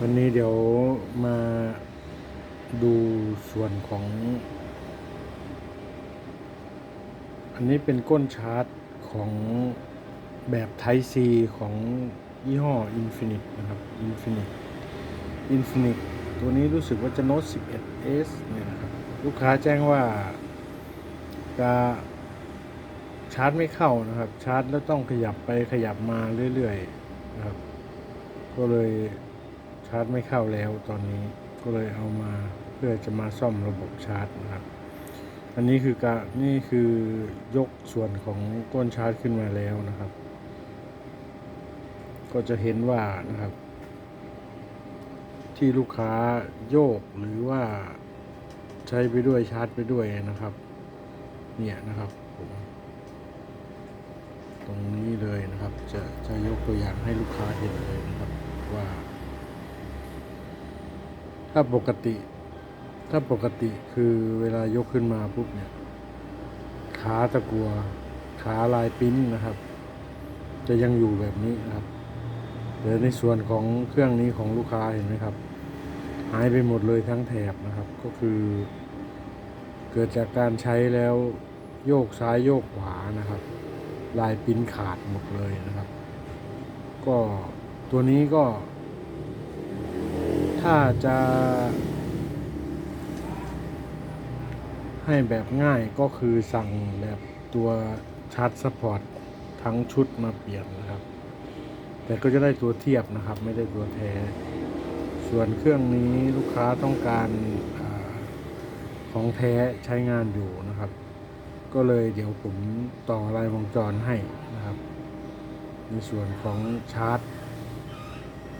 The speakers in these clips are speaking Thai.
วันนี้เดี๋ยวมาดูส่วนของ อันนี้เป็นก้นชาร์จของแบบ Type C ของยี่ห้อ Infinite นะครับ Infinite Infinite ตัวนี้รู้สึกว่าจะ Note 11s เนี่ยนะครับ ลูกค้าแจ้งว่าจะชาร์จไม่เข้านะครับ ชาร์จแล้วต้องขยับไปขยับมาเรื่อยๆนะครับ ก็เลยาร์จไม่เข้าแล้วตอนนี้ก็เลยเอามาเพื่อจะมาซ่อมระบบชาร์จนะครับอันนี้คือการนี่คือยกส่วนของก้นชาร์จขึ้นมาแล้วนะครับ ก็จะเห็นว่านะครับ ที่ลูกค้าโยกหรือว่าใช้ไปด้วยชาร์จไปด้วยนะครับ เนี่ยนะครับผมตรงนี้เลยนะครับ จะจะยกตัวอย่างให้ลูกค้าเห็นเลยนะครับว่า ถ้าปกติ ถ้าปกติคือเวลายกขึ้นมาปุ๊บเนี่ย ขาตะกัว ขาลายปิ้นนะครับ จะยังอยู่แบบนี้นะครับแต่ในส่วนของเครื่องนี้ของลูกค้าเห็นไหมครับ หายไปหมดเลยทั้งแถบนะครับ ก็คือ เกิดจากการใช้แล้วโยกซ้ายโยกขวานะครับ ลายปิ้นขาดหมดเลยนะครับ ก็ตัวนี้ก็ ถ้าจะให้แบบง่ายก็คือสั่งแบบตัวชาร์จสปอร์ตทั้งชุดมาเปลี่ยนนะครับ แต่ก็จะได้ตัวเทียบนะครับ ไม่ได้ตัวแท้ ส่วนเครื่องนี้ลูกค้าต้องการอของแท้ใช้งานอยู่นะครับ ก็เลยเดี๋ยวผมต่อลายวงจรให้นะครับ ในส่วนของชาร์จ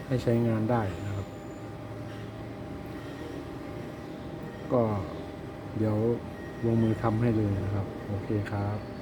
ให้ใช้งานได้นะครับ ก็เดี๋ยวลงมือทำให้เลยนะครับ โอเคครับ